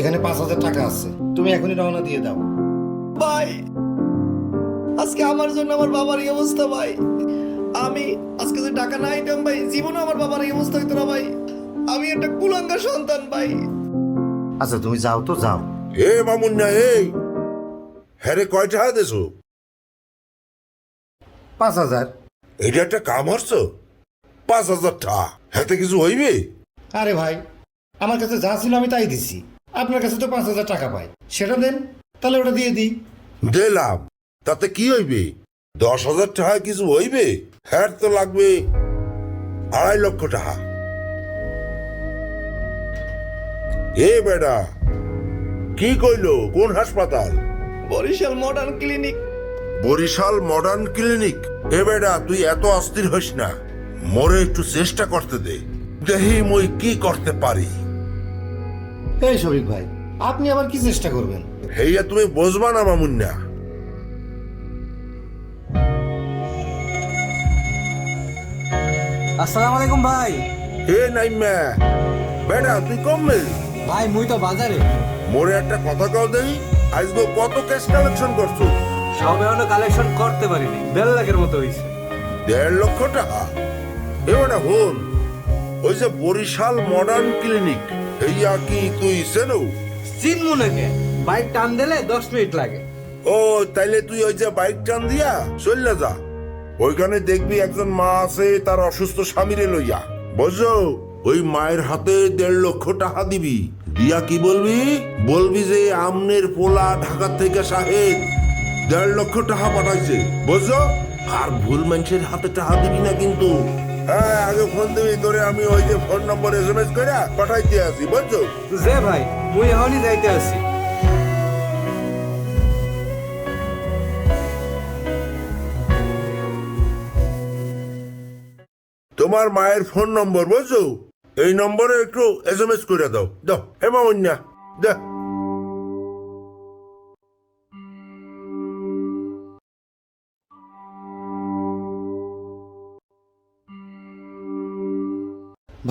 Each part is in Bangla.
এখানে পাঁচ হাজার টাকা আছে। তুমি এখনই রওনা দিয়ে দাও। ভাই আজকে আমার জন্য আমার বাবার এই অবস্থা ভাই। আমি আজকে যে টাকা না আইতাম ভাই জীবনে আমার বাবার এই অবস্থা হইতো না ভাই। আমি একটা কুলাঙ্গা সন্তান ভাই। আচ্ছা তুমি যাও তো যাও। এ মামুন্না এই। হ্যাঁ রে কয় টাকা দেছো? পাঁচ হাজার। এটা একটা কাম হচ্ছে? পাঁচ হাজার টাকা। হাতে কিছু হইবে? আরে ভাই আমার কাছে যা ছিল আমি তাই দিছি। আপনার কাছে তো পাঁচ হাজার টাকা পাই। সেটা দেন তাহলে ওটা দিয়ে দিই। দিলাম। তাতে কি হইবে? দশ হাজার টাকা কিছু হইবে? হ্যাঁ তো লাগবে আড়াই লক্ষ টাকা। এ বেডা কি কইলো? কোন হাসপাতাল? Barishal modern clinic. Barishal modern clinic? এ বেডা তুই এত অস্থির হইস না। মোরে একটু চেষ্টা করতে দে। দেখি মুই কি করতে পারি। এই শফিক ভাই আপনি আবার কি চেষ্টা করবেন? হেইয়া তুমি বুঝবা না মামুন্না। আসসালামু আলাইকুম ভাই। হে নাইমা বেডা তুই কমবে ভাই মুই তো বাজারে। মোরে একটা কথা কও দেই আজকে কত ক্যাশ কালেকশন করছ? সবে হলো কালেকশন করতে পারিনি দেড় লাখের মতো হইছে। দেড় লক্ষ টাকা? এবারে হল ওই যে বরিশাল মডার্ন ক্লিনিক হেইয়া কি তুই চেনো? চিনমু নাকি? বাইক টান দিলে দশ মিনিট লাগে। ও তাইলে তুই ওই যে বাইক টান দিয়া চললে যা। ওইখানে দেখবি একজন মা আছে তার অসুস্থ স্বামীরে লইয়া। বুঝছ? ওই মায়ের হাতে দেড় লক্ষ টাকা দিবি। দিয়া কি বলবি? বলবি যে আমনের পোলা ঢাকা থেকে সাহেব দেড় লক্ষ টাকা পাঠাইছে। বুঝছ? আর ভুল মানুষের হাতে টাকা দিবি না কিন্তু। হ্যাঁ আগে ফোন দিবি তোরে আমি ওই যে phone number S M S করে পাঠাইতে আসি বুঝছ? যে ভাই মুই এখনই যাইতে আছি তোমার মায়ের ফোন নম্বর বুঝছ? এই নম্বরে একটু এস এম এস করে দাও দাও হেমা অন্যা দে।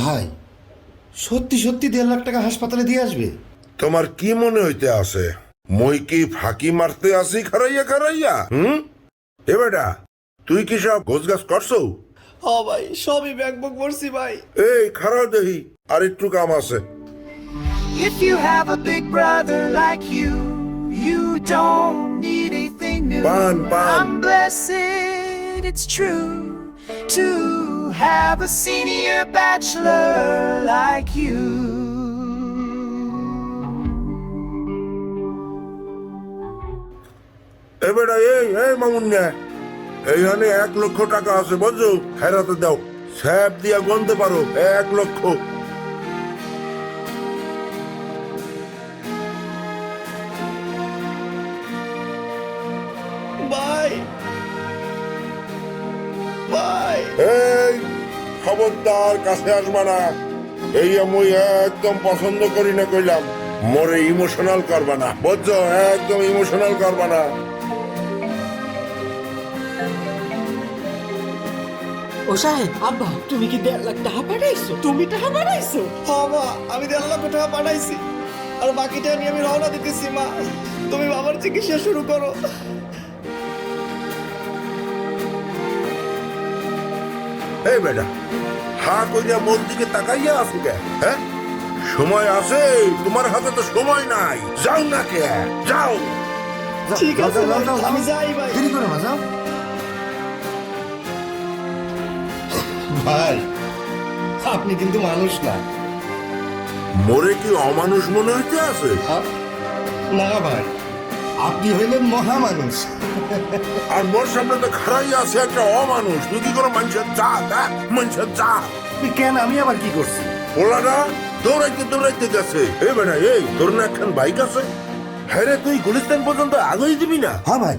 ভাই সত্যি সত্যি দেড় লাখ টাকা হাসপাতালে দিয়ে আসবে। তোমার কি মনে হইতে আছে? মই কি ফাঁকি মারতে আসি খারাইয়া খারাইয়া হুম? এ বেটা তুই কি সব গোছগাছ করছ? হ ভাই সবই ব্যাগ করছি ভাই। এই খারাপ দেখি আর একটু কাম আছে। If you have a big brother like you, you don't need anything new. Ban, ban. I'm blessed, it's true, to have a senior bachelor like you. এ বেটা এই এই মামুন্যা এইখানে এক লক্ষ টাকা আছে বুঝছ? হেরাতে দাও। স্যাপ দিয়া গনতে পারো এক লক্ষ। ভাই ভাই। খবরদার কাছে আসবা না। এই আমি একদম পছন্দ করি না কইলাম। মোরে ইমোশনাল করবা না। বুঝছ? একদম ইমোশনাল করবা না। ও সাহেব আব্বা তুমি কি দেড় লাখ টাকা পাঠাইছো? তুমি টাকা পাঠাইছো? হ মা আমি দেড় লক্ষ টাকা পাঠাইছি। আর বাকিটা নিয়ে আমি রওনা দিতেছি মা। তুমি বাবার চিকিৎসা শুরু করো। এই বেটা হা কইরা মোর দিকে তাকাইয়া আছো কে? হ্যাঁ? সময় আছে তোমার হাতে তো সময় নাই। যাও না কে? যাও। ঠিক আছে। আমি যাই ভাই। দেরি করো না যাও। ভাই আপনি কিন্তু মানুষ না। মোরে কি অমানুষ মনে হইতে আছে? না ভাই। আপনি হইলেন মহামানুষ। আর মোর সামনে তো খারাই আছে একটা অমানুষ। তুই কি কোনো মানুষের চা দেখ মানুষের চা? কেন আমি আবার কি করছি? ওলাটা দৌড়াইতে দৌড়াইতে গেছে। এই বেটা এই তোর না একখান বাইক আছে? হ্যাঁ রে তুই গুলিস্তান পর্যন্ত আগেই দিবি না? হ্যাঁ ভাই।